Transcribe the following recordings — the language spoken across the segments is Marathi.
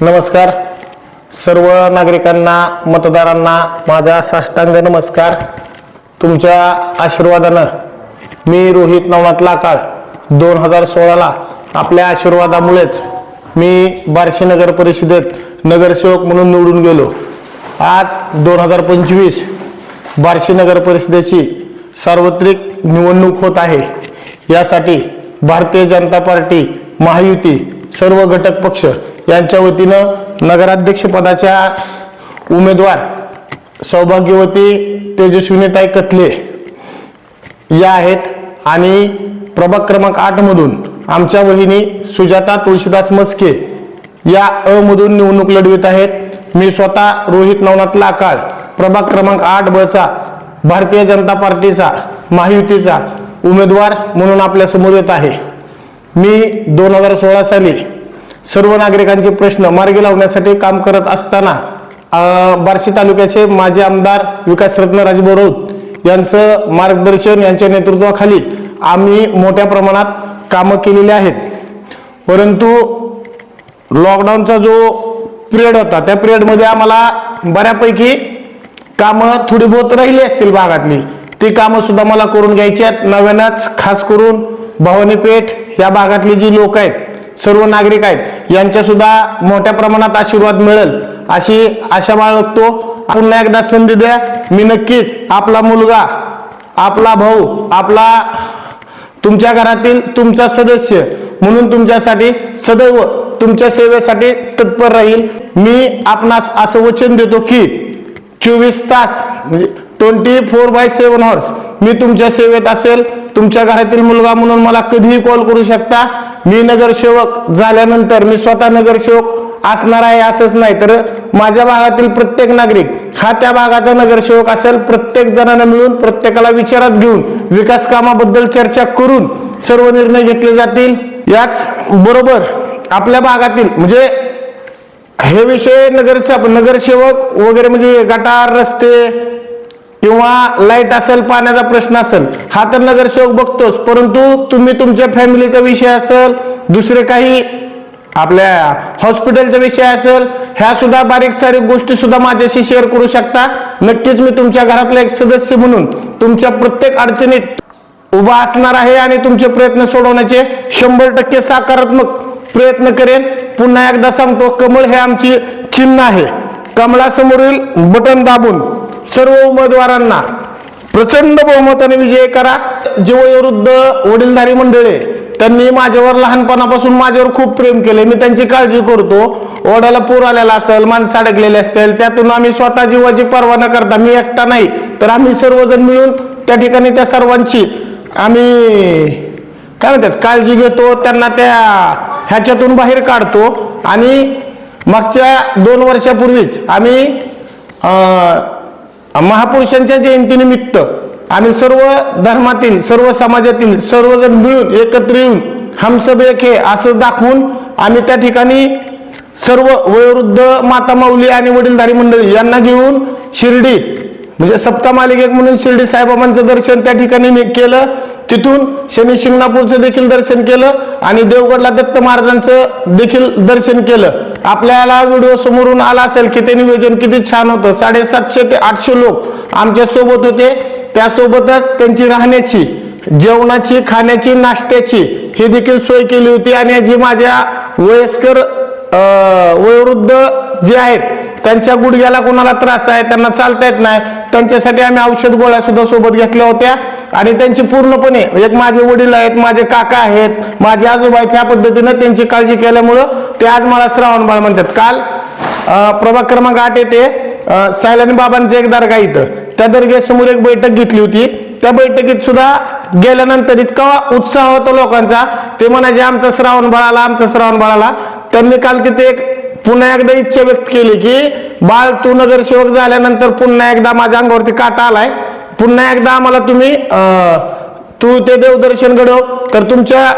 नमस्कार. सर्व नागरिकांना मतदारांना माझा साष्टांग नमस्कार. तुमच्या आशीर्वादानं मी रोहित नवनाथ लाकाळ दोन हजार सोळाला आपल्या आशीर्वादामुळेच मी बार्शी नगर परिषदेत नगरसेवक म्हणून निवडून गेलो. आज दोन हजार पंचवीस बार्शी नगर परिषदेची सार्वत्रिक निवडणूक होत आहे. यासाठी भारतीय जनता पार्टी महायुती सर्व घटक पक्ष यांच्या वतीनं नगराध्यक्षपदाच्या उमेदवार सौभाग्यवती तेजस्विनीताई कथले या आहेत. आणि प्रभाग क्रमांक आठ मधून आमच्या वहिनी सुजाता तुळशीदास मस्के या अ मधून निवडणूक लढवित आहेत. मी स्वतः रोहित नवनाथ लाकाळ प्रभाग क्रमांक आठ बचा. भारतीय जनता पार्टीचा महायुतीचा उमेदवार म्हणून आपल्यासमोर येत आहे. मी दोन हजार सोळा साली सर्व नागरिकांचे प्रश्न मार्गी लावण्यासाठी काम करत असताना बार्शी तालुक्याचे माजी आमदार विकासरत्न राजभाऊ यांचं मार्गदर्शन यांच्या नेतृत्वाखाली आम्ही मोठ्या प्रमाणात कामं केलेली आहेत. परंतु लॉकडाऊनचा जो पिरियड होता त्या पिरियडमध्ये आम्हाला बऱ्यापैकी कामं थोडी बहुत राहिली असतील भागातली. ती कामं सुद्धा मला करून घ्यायची आहेत. नव्यानंच खास करून भवानीपेठ या भागातली जी लोक आहेत सर्व नागरिक आहेत यांच्या सुद्धा मोठ्या प्रमाणात आशीर्वाद मिळेल. अशी आशा बाळगतो. पुन्हा एकदा संधी द्या. मी नक्कीच आपला मुलगा आपला भाऊ आपला तुमच्या घरातील तुमचा सदस्य म्हणून तुमच्यासाठी सदैव तुमच्या सेवेसाठी तत्पर राहील. मी आपणास असं वचन देतो की चोवीस तास म्हणजे twenty four by seven hours मी तुमच्या सेवेत असेल. तुमच्या घरातील मुलगा म्हणून मला कधीही कॉल करू शकता. मी नगरसेवक झाल्यानंतर मी स्वतः नगरसेवक असणार आहे असंच नाही. तर माझ्या भागातील प्रत्येक नागरिक हा त्या भागाचा नगरसेवक असेल प्रत्येक जणांना मिळून प्रत्येकाला विचारात घेऊन विकास कामाबद्दल चर्चा करून सर्व निर्णय घेतले जातील. याच बरोबर आपल्या भागातील म्हणजे हे विषय नगरसेवक नगरसेवक वगैरे म्हणजे गटार रस्ते किंवा लाइट असेल पाण्याचा प्रश्न असेल हा तर नगरसेवक बघतोच. परंतु तुम्ही तुमच्या फॅमिलीचा विषय असेल दुसरे काही आपल्या हॉस्पिटलचा विषय असेल ह्या सुद्धा बारीक सारीक गोष्टी सुद्धा माझ्याशी शेअर करू शकता. नक्कीच मी तुमच्या घरातला एक सदस्य म्हणून तुमच्या प्रत्येक अडचणीत उभा असणार आहे आणि तुमचे प्रयत्न सोडवण्याचे शंभर टक्के सकारात्मक प्रयत्न करेन. पुन्हा एकदा सांगतो कमळ हे आमची चिन्ह आहे. कमळासमोरील बटन दाबून सर्व उमेदवारांना प्रचंड बहुमताने विजय करा. जे वडीलधारी मंडळी त्यांनी माझ्यावर लहानपणापासून माझ्यावर खूप प्रेम केले. मी त्यांची काळजी करतो. ओढ्याला पूर आलेला असेल माणसं अडकलेले असतील त्यातून आम्ही स्वतः जीवाची पर्वा न करता मी एकटा नाही तर आम्ही सर्वजण मिळून त्या ठिकाणी त्या सर्वांची आम्ही काय म्हणतात काळजी घेतो त्यांना त्या ह्याच्यातून बाहेर काढतो. आणि मागच्या दोन वर्षापूर्वीच आम्ही महापुरुषांच्या जयंतीनिमित्त आम्ही सर्व धर्मातील सर्व समाजातील सर्वजण मिळून एकत्र येऊन हम सब एक हे असं दाखवून आम्ही त्या ठिकाणी सर्व वयोवृद्ध माता माऊली आणि वडीलधारी मंडळी यांना घेऊन शिर्डी म्हणजे सप्ता मालिकेत म्हणून शिर्डी साईबाबांचं दर्शन त्या ठिकाणी मी केलं. तिथून शनी शिंगणापूरचं देखील दर्शन केलं आणि देवगडला दत्त महाराजांचं देखील दर्शन केलं. आपल्याला व्हिडिओ समोरून आला असेल की ते नियोजन किती छान होतं. साडेसातशे ते आठशे लोक आमच्यासोबत होते. त्यासोबतच त्यांची राहण्याची जेवणाची खाण्याची नाश्त्याची ही देखील सोय केली होती. आणि जी माझ्या वयस्कर वयोवृद्ध जे आहेत त्यांच्या गुडघ्याला कोणाला त्रास आहे त्यांना चालता येत नाही. त्यांच्यासाठी आम्ही औषध गोळ्या सुद्धा सोबत घेतल्या होत्या. आणि त्यांची पूर्णपणे एक माझे वडील आहेत माझे काका आहेत माझे आजोबा आहेत ह्या पद्धतीनं त्यांची काळजी केल्यामुळं ते आज मला श्रावण बाळ म्हणतात. काल प्रभाग क्रमांक आठ येते सायलानी बाबांचं एक दर्गा इथं. त्या दर्ग्यासमोर एक बैठक घेतली होती. त्या बैठकीत सुद्धा गेल्यानंतर इतका उत्साह होता लोकांचा. ते म्हणायचे आमचा श्रावण बाळाला आमचा श्रावण बाळाला. त्यांनी काल तिथे एक पुन्हा एकदा इच्छा व्यक्त केली की बाळ तू नगरसेवक झाल्यानंतर पुन्हा एकदा माझ्या अंगावरती काटा आलाय. पुन्हा एकदा आम्हाला तुम्ही तू ते देवदर्शन घडव. तर तुमच्या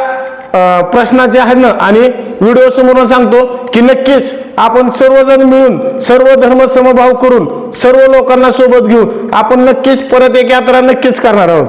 प्रश्नाचे आहे ना आणि व्हिडिओ समोरून सांगतो की नक्कीच आपण सर्वजण मिळून सर्व धर्म समभाव करून सर्व लोकांना सोबत घेऊन आपण नक्कीच परत एक यात्रा नक्कीच करणार आहोत.